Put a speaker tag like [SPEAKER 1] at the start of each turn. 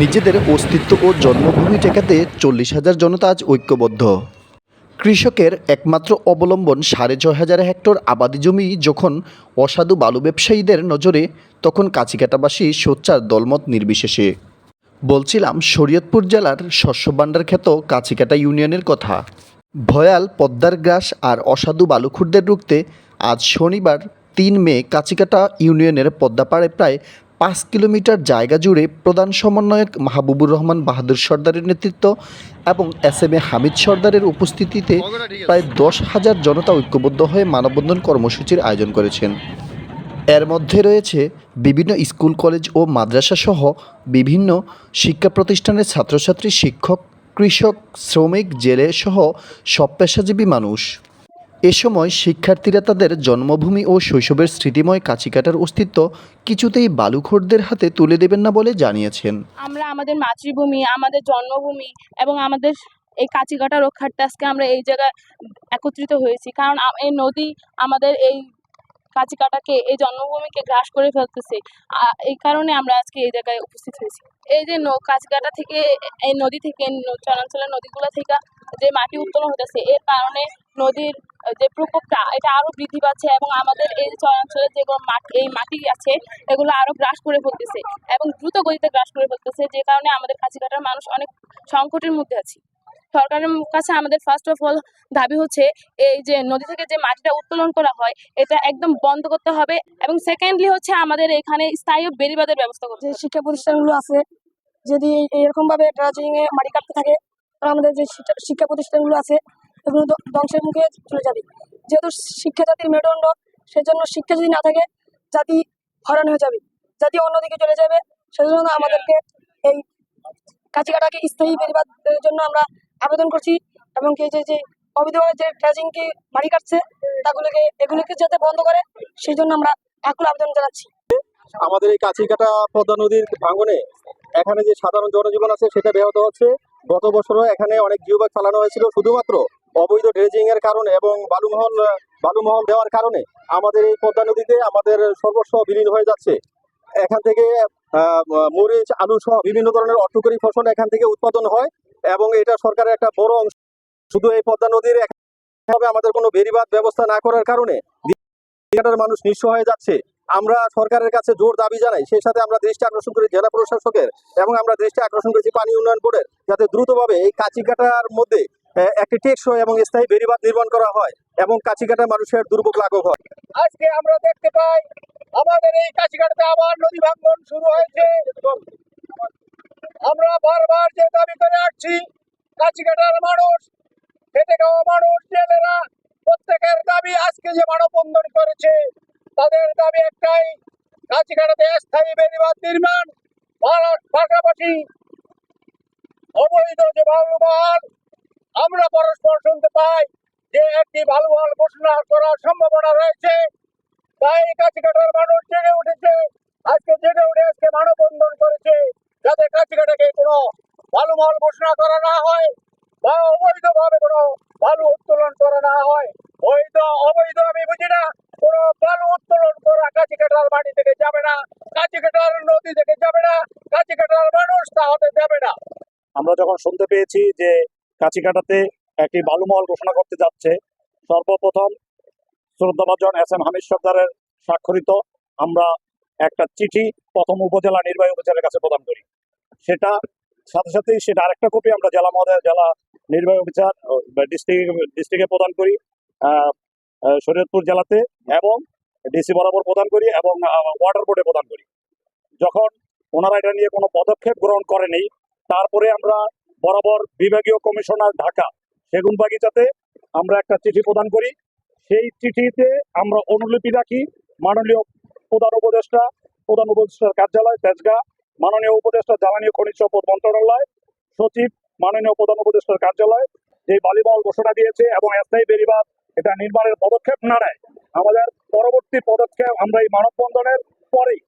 [SPEAKER 1] নিজেদের অস্তিত্ব ও জন্মভূমি ঠেকাতে চল্লিশ হাজার জনতা আজ ঐক্যবদ্ধ। কৃষকের একমাত্র অবলম্বন সাড়ে ছয় হাজার হেক্টর আবাদি জমি যখন অসাধু বালু ব্যবসায়ীদের নজরে, তখন কাছিকাটাবাসী সোচ্চার দলমত নির্বিশেষে। বলছিলাম, শরীয়তপুর জেলার শস্য ভাণ্ডার খ্যাত কাছিকাটা ইউনিয়নের কথা। ভয়াল পদ্মার গ্রাস আর অসাধু বালুখুরদের রুখতে আজ শনিবার তিন মে কাছিকাটা ইউনিয়নের পদ্মাপাড়ে প্রায় পাঁচ কিলোমিটার জায়গা জুড়ে প্রধান সমন্বয়ক মাহবুবুর রহমান বাহাদুর সর্দারের নেতৃত্ব এবং এস এম এ হামিদ সর্দারের উপস্থিতিতে প্রায় দশ হাজার জনতা ঐক্যবদ্ধ হয়ে মানববন্ধন কর্মসূচির আয়োজন করেছেন। এর মধ্যে রয়েছে বিভিন্ন স্কুল, কলেজ ও মাদ্রাসা সহ বিভিন্ন শিক্ষা প্রতিষ্ঠানের ছাত্রছাত্রী, শিক্ষক, কৃষক, শ্রমিক, জেলে সহ সব পেশাজীবী মানুষ। এ সময় শিক্ষার্থীরা তাদের জন্মভূমি ও শৈশবের স্মৃতিময় কাছিকাটার অস্তিত্ব কিছুতেই বালুখোরদের হাতে তুলে দেবেন না বলে জানিয়েছেন।
[SPEAKER 2] আমরা আমাদের মাতৃভূমি, আমাদের জন্মভূমি এবং আমাদের এই কাছিকাটা রক্ষার্থে আজকে আমরা এই জায়গায় একত্রিত হয়েছি। কারণ এই নদী আমাদের এই কাছিকাটাকে এই জন্মভূমিকে গ্রাস করে ফেলতেছে। এই কারণে আমরা আজকে এই জায়গায় উপস্থিত হয়েছি। এই যে নৌ কাছিকাটা থেকে, এই নদী থেকে, চরাঞ্চলের নদীগুলো থেকে যে মাটি উত্তোলন হতেছে এর কারণে নদীর যে প্রকোপটা, এটা আরও বৃদ্ধি পাচ্ছে এবং আমাদের এই চরাঞ্চলের যেগুলো মাটি, এই মাটি আছে, এগুলো আরও গ্রাস করে ফেলতেছে এবং দ্রুত গতিতে গ্রাস করে ফেলতেছে, যে কারণে আমাদের কাছিকাটার মানুষ অনেক সংকটের মধ্যে আছে। সরকারের কাছে আমাদের ফার্স্ট অফ অল দাবি হচ্ছে, এই যে নদী থেকে যে মাটিটা উত্তোলন করা হয়, এটা একদম বন্ধ করতে হবে এবং সেকেন্ডলি হচ্ছে আমাদের এখানে স্থায়ী বেড়িবাঁধের ব্যবস্থা করতে
[SPEAKER 3] শিক্ষা প্রতিষ্ঠানগুলো আছে, যদি এরকম ভাবে ড্রাজিং এ মাটি কাটতে থাকে তাহলে আমাদের যে শিক্ষা- প্রতিষ্ঠানগুলো আছে, এগুলো ধ্ব- ধ্বংসের মুখে চলে যাবে। যেহেতু শিক্ষা জাতির মেরুদণ্ড, সেজন্য শিক্ষা যদি না থাকে, জাতি হরণ হয়ে যাবে। জাতি অন্যদিকে চলে যাবে, সেজন্য আমাদেরকে এই কাছিকাটাকে স্থায়ী বেড়িবাদের জন্য আমরা আবেদন করছি এবং কি যে যে অবৈধভাবে যে ড্রাজিংকে মাটি কাটছে, তাগুলোকে এগুলোকে যাতে বন্ধ করে সেই জন্য আমরা আকুল আবেদন জানাচ্ছি।
[SPEAKER 4] আমাদের এই কাছিকাটা পদ্মা নদীর ভাঙনে এখানে যে সাধারণ জনজীবন আছে, সেটা ব্যাহত হচ্ছে। গত বছরও এখানে অনেক জিওবাগ চালানো হয়েছিল। শুধুমাত্র অবৈধ ড্রেজিং এর কারণে এবং বালুমহল বালুমহল দেওয়ার কারণে আমাদের এই পদ্মা নদীতে আমাদের সর্বস্ব বিলীন হয়ে যাচ্ছে। এখান থেকে মরিচ, আলু সহ বিভিন্ন ধরনের অর্থকরী ফসল এখান থেকে উৎপাদন হয় এবং এটা সরকারের একটা বড় অংশ। শুধু এই পদ্মা নদীর আমাদের কোনো বেরিবাদ ব্যবস্থা না করার কারণে মানুষ নিঃস্ব হয়ে যাচ্ছে। আমরা সরকারের কাছে জোর দাবি জানাই। সেই সাথে আমরা দৃষ্টি আকর্ষণ করি জেলা প্রশাসকের এবং আমরা দৃষ্টি আকর্ষণ করেছি পানি উন্নয়ন বোর্ডের, যাতে দ্রুতভাবে এই কাছিকাটার মধ্যে একটি টেকসই এবং স্থায়ী বেড়িবাঁধ নির্মাণ করা হয় এবং কাছিকাটা মানুষের দুর্ভোগ লাঘব হয়। আজকে আমরা দেখতে পাই, আমাদের এই কাছিকাটাতে আবার নদী ভাঙ্গন শুরু হয়েছে। আমরা বারবার যে দাবি করে আসছি কাছিকাটার মানুষ, খেটে খাওয়া মানুষ, জেলেরা, প্রত্যেকের দাবি আজকে যে মানববন্ধন করেছে। তাদের দাবি একটাই কাছিকাটাতে স্থায়ী বেড়িবাঁধ নির্মাণ পাশাপাশি অবৈধ যে বালুমহাল আমরা পরস্পর শুনতে পাই যে একটি বালুমহাল ঘোষণা করার সম্ভাবনা রয়েছে। তাই কাছিকাটার মানুষ জেগে উঠেছে। আজকে জেগে উঠে আজকে মানববন্ধন করেছে। যাতে কাছিকাটাকে কোনো বালুমহাল ঘোষণা করা না হয় বা অবৈধভাবে কোনো বালু উত্তোলন করা না হয়। বৈধ, অবৈধ যাবে না মানুষ যাবে না।
[SPEAKER 5] আমরা যখন শুনতে পেয়েছি যে কাছিকাটাতে একটি বালুমহল ঘোষণা করতে যাচ্ছে, সর্বপ্রথম শ্রদ্ধাভাজন এস এম হামিদ সর্দারের স্বাক্ষরিত আমরা একটা চিঠি প্রথম উপজেলা নির্বাহী অফিসারের কাছে প্রদান করি। সেটা সাথে সাথেই সেটা আরেকটা কপি আমরা জেলা মহোদয়, জেলা নির্বাহী অফিসার ডিস্ট্রিক্ট ডিস্ট্রিক্টে প্রদান করি শরীয়তপুর জেলাতে এবং ডিসি বরাবর প্রদান করি এবং ওয়াটার বোর্ডে প্রদান করি। যখন ওনারা এটা নিয়ে কোনো পদক্ষেপ গ্রহণ করেনি, তারপরে আমরা বরাবর বিভাগীয় কমিশনার ঢাকা সেগুন বাগিচাতে আমরা একটা চিঠি প্রদান করি। সেই চিঠিতে আমরা অনুলিপি রাখি। মাননীয় প্রধান উপদেষ্টা, প্রধান উপদেষ্টার কার্যালয়, তেজগাঁ। মাননীয় উপদেষ্টা, জ্বালানি খনিজ সম্পদ মন্ত্রণালয়। সচিব, মাননীয় প্রধান উপদেষ্টার কার্যালয়, যে বালিমহল ঘোষণা দিয়েছে এবং স্থায়ী বেরিবাদ এটা নির্মাণের পদক্ষেপ না নেয়। আমাদের পরবর্তী পদক্ষেপ আমরা এই মানববন্ধনের পরেই